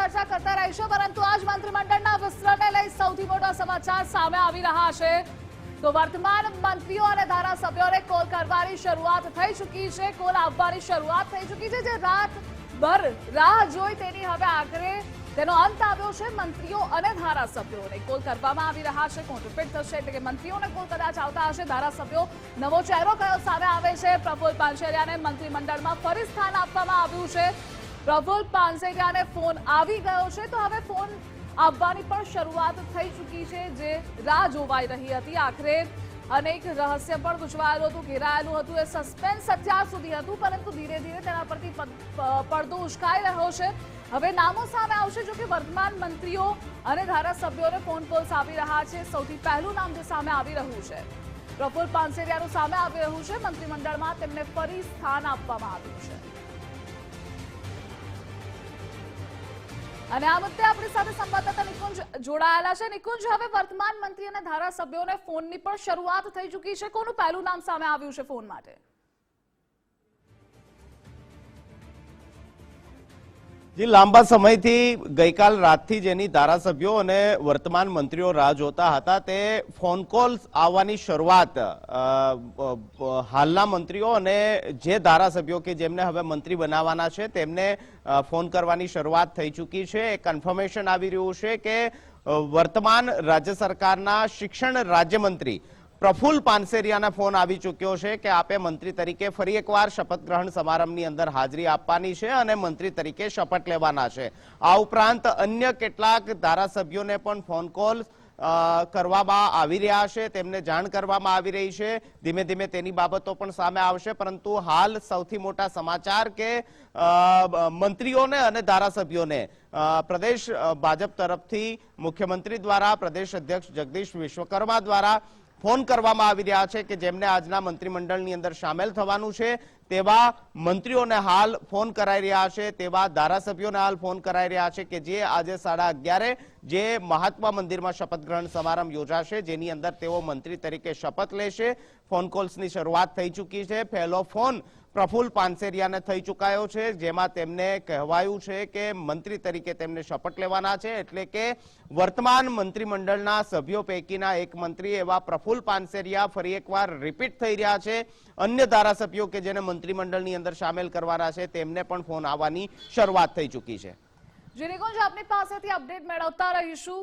ચર્ચા કરતા રહીશું, પરંતુ આજ મંત્રીમંડળના વિસ્તરણને લઈ સૌથી મોટા સમાચાર સામે આવી રહ્યા છે. તો વર્તમાન મંત્રીઓ અને ધારાસભ્યોને કોલ કરવાની શરૂઆત થઈ ચૂકી છે, કોલ આવવાની શરૂઆત થઈ ચૂકી છે, જે રાતભર રાહ જોઈ તેની હવે આખરે તેનો અંત આવ્યો છે, મંત્રીઓ અને ધારાસભ્યોને કોલ કરવામાં આવી રહ્યા છે, કોણ રિપીટ થશે એટલે કે મંત્રીઓને કોલ કદાચ આવતા હશે, ધારાસભ્યો નવો ચહેરો કયો સામે આવે છે, પ્રફુલ પાનસેરિયાને મંત્રીમંડળમાં ફરી સ્થાન આપવામાં આવ્યું છે. પ્રફુલ પાનસેરિયાને ફોન આવી ગયો છે. તો હવે ફોન આવવાની પણ શરૂઆત થઈ ચૂકી છે, જે રાહ જોવાઈ રહી હતી. આખરે અનેક રહસ્ય પણ ગુજવાયેલું હતું, ઘેરાયેલું હતું. એ સસ્પેન્સ અત્યાર સુધી હતું, પરંતુ ધીરે ધીરે તેના પરથી પડદો ઉશ્કાઈ રહ્યો છે. હવે નામો સામે આવશે જો કે વર્તમાન મંત્રીઓ અને ધારાસભ્યોને ફોન કોલ્સ આવી રહ્યા છે. સૌથી પહેલું નામ જે સામે આવી રહ્યું છે, પ્રફુલ પાનસેરિયાનું સામે આવી રહ્યું છે. મંત્રીમંડળમાં તેમને ફરી સ્થાન આપવામાં આવ્યું છે. અને આ મુદ્દે આપણી સાથે સંવાદદાતા નિકુંજ જોડાયેલા છે. નિકુંજ, હવે વર્તમાન મંત્રી અને ધારાસભ્યોને ફોનની પણ શરૂઆત થઈ ચૂકી છે. કોનું પહેલું નામ સામે આવ્યું છે ફોન માટે? જે, લાંબા સમયથી ગઈકાલ રાતથી જેની ધારાસભ્યો અને વર્તમાન મંત્રીઓ રાહ જોતા હતા, તે ફોન કોલ્સ આવવાની શરૂઆત હાલના મંત્રીઓ અને જે ધારાસભ્યો કે જેમને હવે મંત્રી બનાવવાના છે, તેમને ફોન કરવાની શરૂઆત થઈ ચૂકી છે. એ કન્ફર્મેશન આવી રહ્યું છે કે વર્તમાન રાજ્ય સરકારના શિક્ષણ રાજ્યમંત્રી પ્રફુલ પાનસેરિયાના ફોન આવી ચૂક્યો છે કે આપે મંત્રી તરીકે ફરી એકવાર શપથ ગ્રહણ સમારંભની અંદર હાજરી આપવાની છે અને મંત્રી તરીકે શપથ લેવાના છે. આ ઉપરાંત અન્ય કેટલાક ધારાસભ્યોને પણ ફોન કોલ કરવામાં આવી રહ્યા છે. તેમને જાણ કરવામાં આવી રહી છે. ધીમે ધીમે તેની બાબતો પણ સામે આવશે. પરંતુ હાલ સૌથી મોટા સમાચાર કે મંત્રીઓને અને ધારાસભ્યોને પ્રદેશ ભાજપ તરફથી મુખ્યમંત્રી દ્વારા, પ્રદેશ અધ્યક્ષ જગદીશ વિશ્વકર્મા દ્વારા ફોન કરવામાં આવી રહ્યા છે કે જેમને આજના મંત્રીમંડળની અંદર સામેલ થવાનું છે. તેવા મંત્રીઓને હાલ ફોન કરાઈ રહ્યા છે, તેવા ધારાસભ્યોને હાલ ફોન કરાઈ રહ્યા છે કે જે આજે સાડા અગિયારે જે મહાત્મા મંદિરમાં શપથ ગ્રહણ સમારંભ યોજાશે, જેની અંદર તેઓ મંત્રી તરીકે શપથ લેશે. ફોન કોલ્સની શરૂઆત થઈ ચૂકી છે. પહેલો ફોન પ્રફુલ પાનસેરિયાને થઈ ચુકાયો છે, જેમાં તેમને કહેવાયું છે કે મંત્રી તરીકે તેમને શપથ લેવાના છે, એટલે કે વર્તમાન મંત્રીમંડળના સભ્યો પૈકીના એક મંત્રી એવા પ્રફુલ પાનસેરિયા ફરી એકવાર રિપીટ થઈ રહ્યા છે. અન્ય ધારાસભ્યો કે જેને મંત્રીમંડળની અંદર સામેલ કરવાના છે, તેમને પણ ફોન આવવાની શરૂઆત થઈ ચૂકી છે. જે આપની પાસેથી અપડેટ મેળવતા રહીશું.